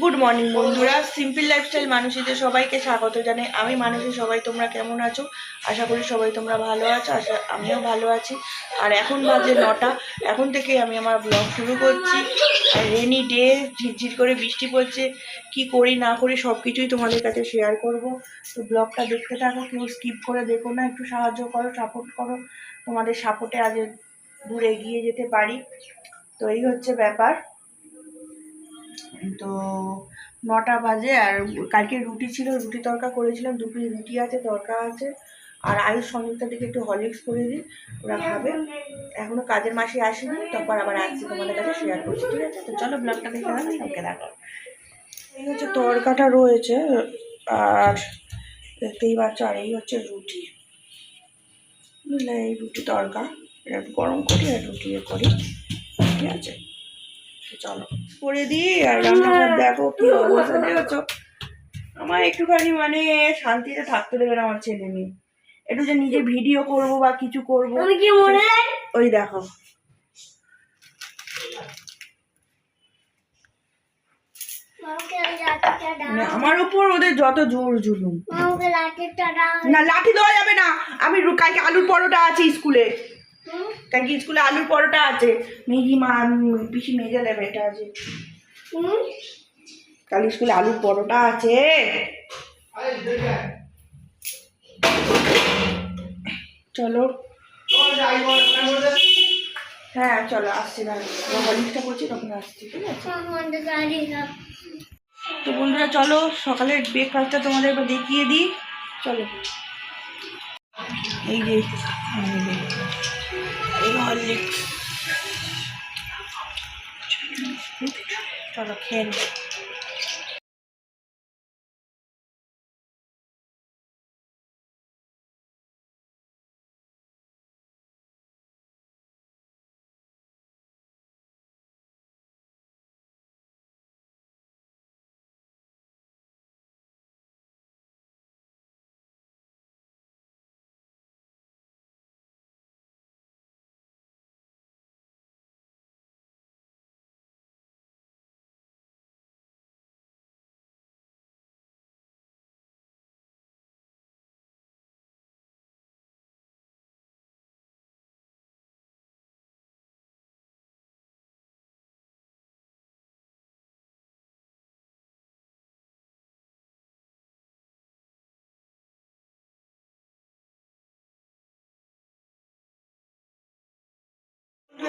Good morning বন্ধুরা। Simple lifestyle মানুষদের সবাইকে স্বাগত জানাই। আমি মানুষের সবাই তোমরা কেমন আছো? আশা করি সবাই তোমরা ভালো আছো, আশা আমিও ভালো আছি। আর এখন বাজে নটা। এখন থেকে আমি আমার ব্লগ শুরু করছি। রেনি ডে ঝিরঝির করে বৃষ্টি পড়ছে। কি করি, না করি সব কিছুই তোমাদের কাছে শেয়ার করব। তো ব্লগটা দেখতে থাকো, কেউ স্কিপ করে দেখো না। একটু সাহায্য করো সাপোর্ট করো। তোমাদের সাপোর্টে আজ দূরে এগিয়ে যেতে পারি। তো এই হচ্ছে ব্যাপার। তো নটা বাজে আর কালকে রুটি ছিল, রুটি তরকা করেছিলাম দুটো রুটি আছে, তরকা আছে, আর আয়ুষ সংযুক্তা থেকে একটু হরলিক্স করে দিই, ওরা খাবে। এখনও কাজের মাসে আসেনি, তারপর আবার আসছি তোমাদের কাছে শেয়ার করছি, ঠিক আছে? তো চলো ব্লগটা দেখে রাখো সবকে দেখো। এই হচ্ছে তরকাটা রয়েছে, আর দেখতেই পাচ্ছ, আর এই হচ্ছে রুটি। বুঝলে এই রুটি তরকা এটা গরম করি আর রুটি করি, ঠিক আছে? চলো। করে দিই আর রান্নাঘর দেখো কি অবস্থা দেখছ? আমার একটুখানি মানে শান্তিতে থাকতে দেবে না আমার ছেলে মেয়ে। একটু যে নিজে ভিডিও করব বা কিছু করব। মনে হয়? ওই দেখো। আমার উপর ওদের যত জোর জুলুম। না লাঠি দেওয়া যাবে না। আমি কালকে আলুর পরোটা আছে স্কুলে? কালকে স্কুলে আলুর পরোটা আছে। মেঘি মা পিসি মেজে দেবে এটা আছে? কাল স্কুলে আলুর পরোটা আছে। চলো। হ্যাঁ চলো আসছি হলিক্সটা করছি তখন আসছি ঠিক আছে? মামাকে গাড়ি তো বন্ধুরা চলো সকালের ব্রেকফাস্টটা তোমাদের দেখিয়ে দিই। চলো। এই যে হরলিক্স চলো খেয়ে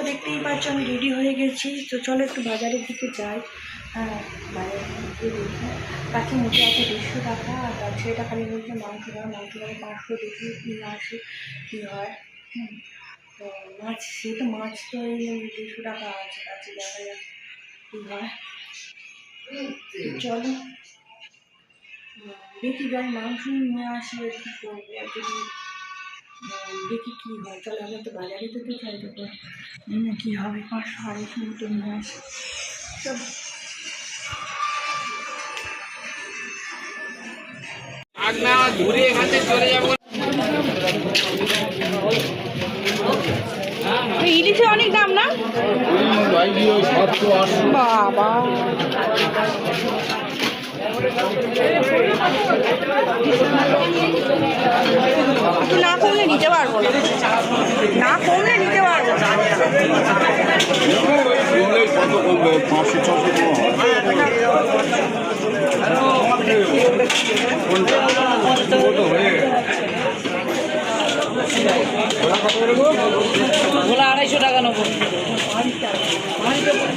দেখতেই পাচ্ছ আমি রেডি হয়ে গেছি। তো চলো একটু বাজারের দিকে যাই। হ্যাঁ বাজারের দিকে দেখি। কাছে আছে দেড়শো টাকা, আর তার ছেলেটা খালি বলছে, মাংস দাও মাংস দাও পাঁচশো দেখি নিয়ে আসি কী হয়। তো মাছ, সে তো মাছ তো দেড়শো টাকা আছে কাছে দেখা যাক কী হয়। চলো। দেখি যাই, মাংস নিয়ে আসি, আর কী করব। আর যদি দেখি কী হয়। চলো আমরা তো বাজারে তো তো চাই কী হবে? পাঁচশো আড়াইশো মতো নিয়ে আসি। চলো। ইলিশে অনেক দাম না? বাবা। একটু না কমলে নিতে পারব না। কমলে নিতে পারব পাঁচশো ছশো টাকা নেব।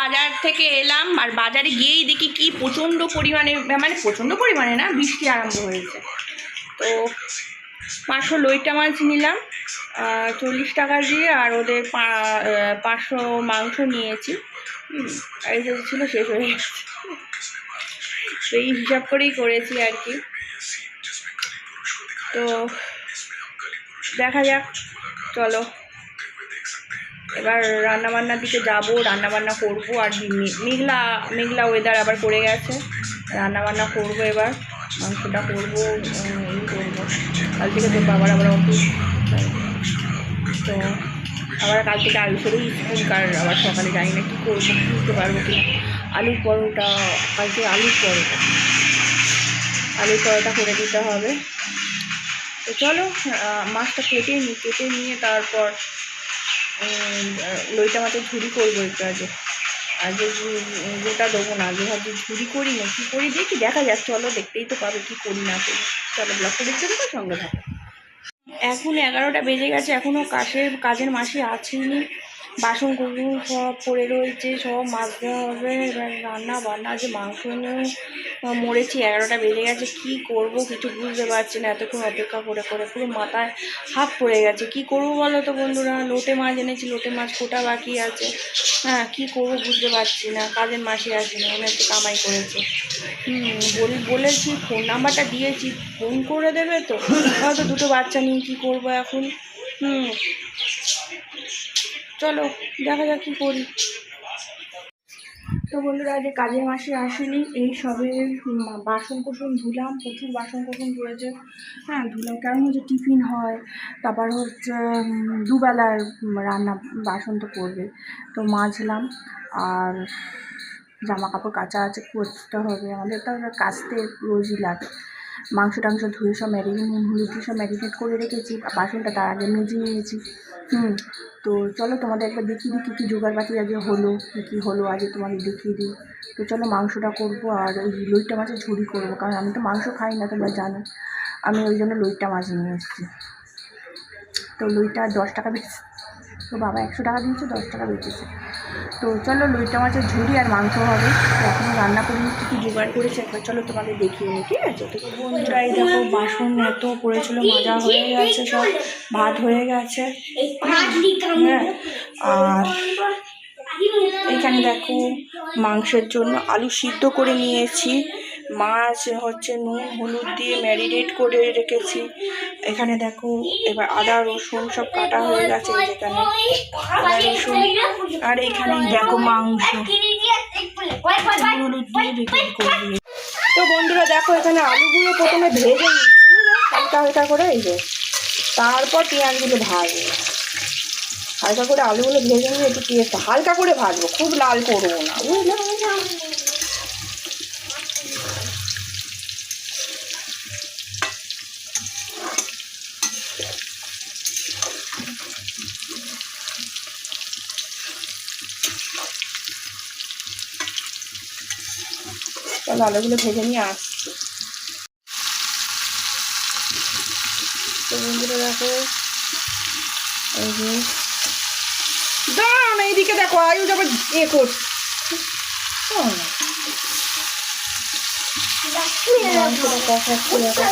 বাজার থেকে এলাম আর বাজারে গিয়েই দেখি কি প্রচণ্ড পরিমাণে মানে প্রচণ্ড পরিমাণে না বৃষ্টি আরম্ভ হয়েছে। তো পাঁচশো লইটা মাছ নিলাম চল্লিশ টাকা দিয়ে আর ওদের পাঁচশো মাংস নিয়েছি। এই যে ছিল শেষ হয়ে গেছে। তো এই হিসাব করেই করেছি আর কি। তো দেখা যাক, চলো। এবার রান্না বান্নার দিকে যাব রান্না বান্না করব, আর মেঘলা মেঘলা ওয়েদার আবার করে গেছে। রান্না বান্না করব এবার, মাংসটা করব এই করব। কাল থেকে তো বাবার আবার অফিস তো আবার কাল থেকে আলু করেই স্কুল কার আবার সকালে জানি না কী করব বুঝতে পারব কি আলুর পরোটা কালকে আলুর পরোটা। আলুর পরোটা করে দিতে হবে। তো চলো মাছটা কেটে নিই কেটে নিয়ে তারপর লইটা মাছের ঝুড়ি করব একটু আগে। আগে গোটা দেবো না, আগে ভাবছি ঝুড়ি করি না, কী করি দেখি, দেখা যাক, চলো, দেখতেই তো পাবে কি করি না করি। চলো ব্লগটা দেখতে থাকো সঙ্গে থাকো। এখন এগারোটা বেজে গেছে এখনও কাশের কাজের মাসি আসেনি। বাসন কুসন সব পড়ে রয়েছে সব মাজতে হবে। এবার রান্না বান্না যে মাংস আহ, মরেছি এগারোটা বেজে গেছে কি করব কিছু বুঝতে পারছি না। এতক্ষণ অপেক্ষা করে করে পুরো মাথায় হাফ পড়ে গেছে। কি করব বলো তো বন্ধুরা? লোটে মাছ এনেছি লোটে মাছ কোটা বাকি আছে। হ্যাঁ কী করব বুঝতে পারছি না। কাজের মাসি আসেনি মনে হচ্ছে কামাই করেছে। হুম বল বলেছি ফোন নাম্বারটা দিয়েছি। ফোন করে দেবে তো? হয়তো দুটো বাচ্চা নিয়ে কী করব এখন? হুম চলো, দেখা যাক কী করি। তো বন্ধুরা যে কাজের মাসে আসেনি, এই সবে বাসন কোসন ধুলাম, প্রচুর বাসন কোসন পড়েছে হ্যাঁ ধুলাম, কারণ হচ্ছে টিফিন হয়, তারপর হচ্ছে দুবেলার রান্না, বাসন তো করবে তো মাজলাম, আর জামা কাপড় কাচা আছে, করতে হবে আমাদের তো কাচতে রোজই লাগে। মাংস টাংস ধুয়ে সব ম্যারিনেট, হলুদ সব ম্যারিনেট করে রেখেছি বাসনটা তার আগে মেজে নিয়েছি। হুম, তো চলো তোমাদের একবার দেখিয়ে দিই কী কী জোগাড়পাতি আগে হলো, কী কী হলো আগে তোমাদের দেখিয়ে দিই। তো চলো মাংসটা করব আর ওই লইট্টা মাছের ঝুড়ি করব, কারণ আমি তো মাংস খাই না, তোমরা জানো। আমি ওই জন্য লইট্টা মাছ নিয়ে এসেছি। তো লইটা দশ টাকা বেচেছে তো বাবা একশো টাকা দিয়েছে, দশ টাকা বেচেছে। তো চলো লুইটা মাছের ঝুড়ি আর মাংস হবে। এখন রান্না করিনি, কী কী জোগাড় করেছে একবার চলো তোমাদের দেখিয়ে নিই ঠিক আছে? বন্ধুরা এই দেখো, বাসন এত পড়েছিল, মাজা হয়ে গেছে সব, ভাত হয়ে গেছে। হ্যাঁ আর এখানে দেখো মাংসের জন্য আলু সিদ্ধ করে নিয়েছি। মাছ হচ্ছে নুন, হলুদ দিয়ে ম্যারিনেট করে রেখেছি। এখানে দেখো, এবার আদা, রসুন সব কাটা হয়ে গেছে যেখানে। আদা, রসুন, আর এখানে দেখো মাংস। হলুদ দিয়ে বিক্রি করে দিয়েছি। তো বন্ধুরা, দেখো এখানে আলুগুলো প্রথমে ভেজে নিচ্ছি হালকা হালকা করে এই যে। তারপর পেঁয়াজগুলো ভাজবো। হালকা করে আলুগুলো ভেজে নিয়ে একটু হালকা করে ভাজবো, খুব লাল করব না চলো আলুগুলো ভেজে নিয়ে আসছি। তো বন্ধুরা দেখো এই যে এইদিকে দেখো আয়ু যাবে এ করছে না। মাংসটা কষাচ্ছি দেখো।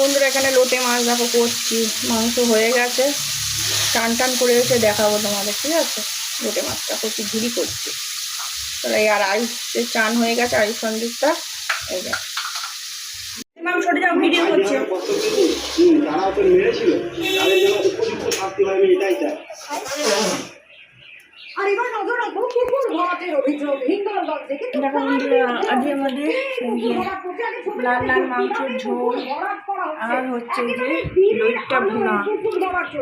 বন্ধুরা এখানে লোটে মাছ দেখো করছি মাংস হয়ে গেছে। টান টান করে এসে দেখাবো তোমাদের ঠিক আছে? লোটে মাছটা করছি ঝুড়ি করছি। তাহলে এই আর আয়ুষের চান হয়ে গেছে আয়ুষ সন্দীপটা এই দেখ মাংসটা যাও ভিডিও করছে। তারা মেরেছিল। তাদের জন্য উপযুক্ত শাস্তি হয়নি এটাই চাই। দেখো বন্ধুরা আজকে আমাদের লাল লাল মাংসের ঝোল আর হচ্ছে যে ভুনা। মেনু বুঝতে পারছ।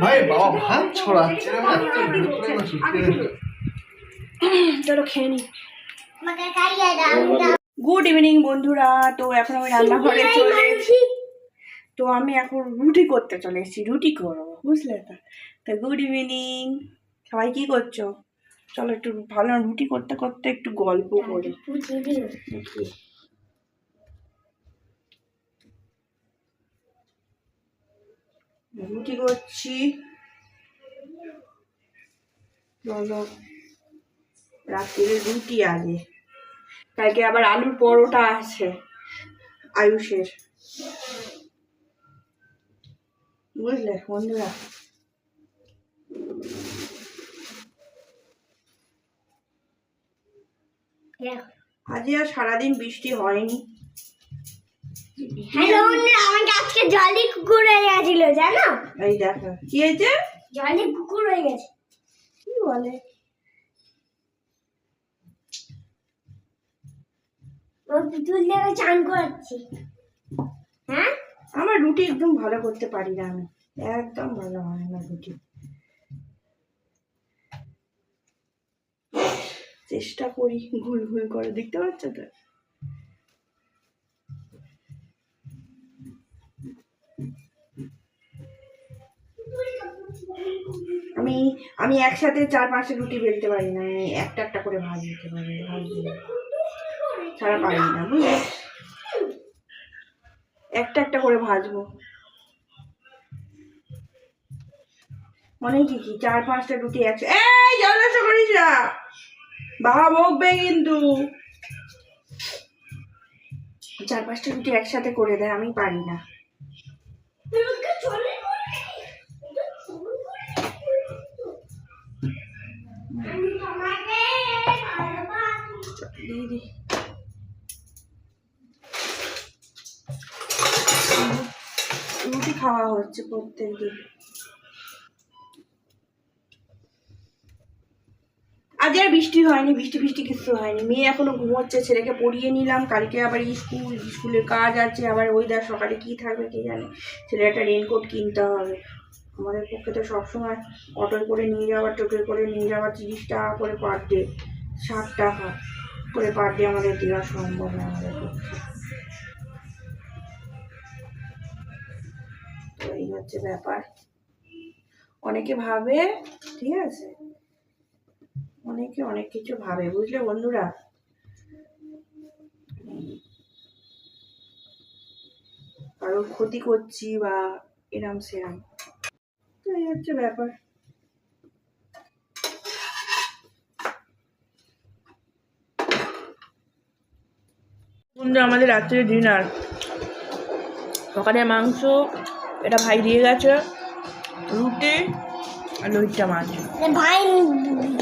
ভাই বাবা ভাত ছড়াচ্ছে চলো খেয়ে নি। গুড ইভিনিং বন্ধুরা। তো এখন আমি রান্নাঘরে চলে এসেছি। তো আমি এখন রুটি করতে চলে এসেছি রুটি করব বুঝলে? তো তো গুড ইভিনিং সবাই কী করছ? চলো একটু ভালো রুটি করতে করতে একটু গল্প করি। দেখি রুটি করছি। চলো রাত্রিরে রুটি আগে। কালকে আবার আলুর পরোটা আছে আয়ুষের। বুঝলে বন্ধুরা আজকে আর সারাদিন বৃষ্টি হয়নি। হ্যালো বন্ধুরা আমাকে আজকে জলি কুকুর হয়ে গেছিল জানো? এই দেখো কি হয়েছে? জলি কুকুর হয়ে গেছে। কি বলে? ও পুতুল দিয়ে চান করাচ্ছি। হ্যাঁ? আমার রুটি একদম ভালো করতে পারি না আমি। একদম ভালো হয় না রুটি। চেষ্টা করি ভুল ভুল করে, দেখতে পাচ্ছ তো? আমি আমি একসাথে চার পাঁচটা রুটি বেলতে পারি না একটা একটা করে ভাজ দিতে পারি ভাজি ছাড়া পারি না, বুঝলি? একটা একটা করে ভাজবো। অনেক কি কি? চার, পাঁচটা রুটি আছে এই জলসা করিস না। বাবা বকবে কিন্তু। চার, পাঁচটা রুটি একসাথে করে দেয়, আমি পারি না দিয়ে দি রুটি খাওয়া হচ্ছে প্রত্যেক দিন। আজ আর বৃষ্টি হয়নি, বৃষ্টি ফিষ্টি কিছু হয়নি। মেয়ে এখনও ঘুমোচ্ছে, ছেলেকে পড়িয়ে নিলাম, কালকে আবার স্কুল, স্কুলের কাজ আছে, আবার ওইদার সকালে কি থাকবে কে জানে। ছেলে একটা রেনকোট কিনতে হবে। আমাদের পক্ষে তো সবসময় অটোয় করে নিয়ে যাওয়ার, টোটোয় করে নিয়ে যাওয়ার তিরিশ টাকা করে পার ডে ষাট টাকা করে পার ডে আমাদের দেওয়া সম্ভব না আমাদের পক্ষে। তো এই হচ্ছে ব্যাপার। অনেকে ভাবে, ঠিক আছে? অনেকে অনেক কিছু ভাবে, বুঝলে বন্ধুরা? কারোর ক্ষতি করছি বা এরাম সেরাম। তো এই হচ্ছে ব্যাপার। বন্ধু আমাদের রাত্রে ডিনার সকালে মাংস এটা ভাই দিয়ে গেছে। রুটি আর লইটা মাছ। ভাই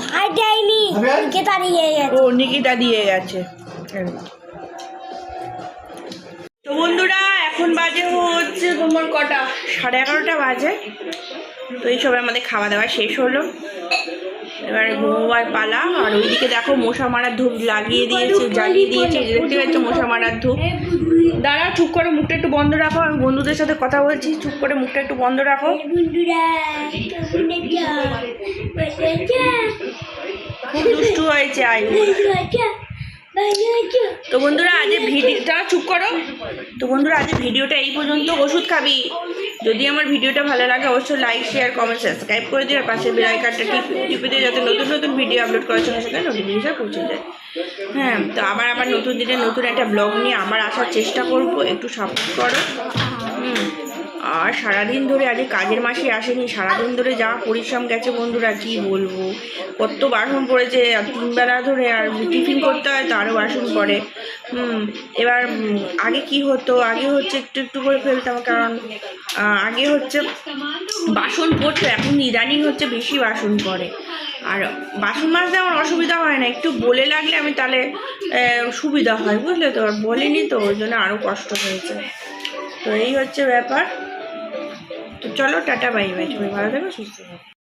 ভাই দেয়নি নিকিতা দিয়ে গেছে। ও নিকিতা দিয়ে গেছে। তো বন্ধুরা এখন বাজে হচ্ছে তোমার কটা? সাড়ে এগারোটা বাজে। তো এই সবে আমাদের খাওয়া দাওয়া শেষ হলো। এবার ঘুমোবার পালা। আর ওইদিকে দেখো মশা মারার ধূপ লাগিয়ে দিয়েছে জ্বালিয়ে দিয়েছে দেখতে পাচ্ছ মশা মারার ধূপ। দাঁড়া চুপ করে মুখটা একটু বন্ধ রাখো আমি বন্ধুদের সাথে কথা বলছি চুপ করে মুখটা একটু বন্ধ রাখো? খুব দুষ্টু হয়েছে আয়ু? তো বন্ধুরা, আজ ভিডিওটা চুপ করো। তো বন্ধুরা, আজ ভিডিওটা এই পর্যন্ত। ওষুধ খাবি। যদি আমার ভিডিওটা ভালো লাগে, অবশ্যই লাইক শেয়ার কমেন্ট সাবস্ক্রাইব করে দিও। আর পাশে বেল আইকনটা টিপে টিপে দিও যাতে নতুন নতুন ভিডিও আপলোড করার সঙ্গে সঙ্গে নোটিফিকেশন পৌঁছে যায়। হ্যাঁ তো আবার আবার নতুন দিনে নতুন একটা ব্লগ নিয়ে আবার আসার চেষ্টা করব। একটু সাপোর্ট করো। আর সারাদিন ধরে আজ কাজের মাসে আসেনি, সারাদিন ধরে যা পরিশ্রম গেছে বন্ধুরা, কি বলব? কত বাসন পড়েছে তিনবেলা ধরে আর টিফিন করতে হয়, তারও বাসন পড়ে। হুম, এবার আগে কি হতো? আগে হচ্ছে একটু একটু করে ফেলতাম, কারণ আগে হচ্ছে বাসন পড়তো, এখন ইদানিং হচ্ছে বেশি বাসন পড়ে। আর বাসন মাজতে আমার অসুবিধা হয় না, একটু বলে লাগলে আমি তাহলে সুবিধা হয়, বুঝলে তো? আর বলিনি তো, ওই জন্য আরও কষ্ট হয়েছে। তো এই হচ্ছে ব্যাপার। চলো টাটা বাই বাই। তুমি ভালো থাকো সুস্থ থাকো।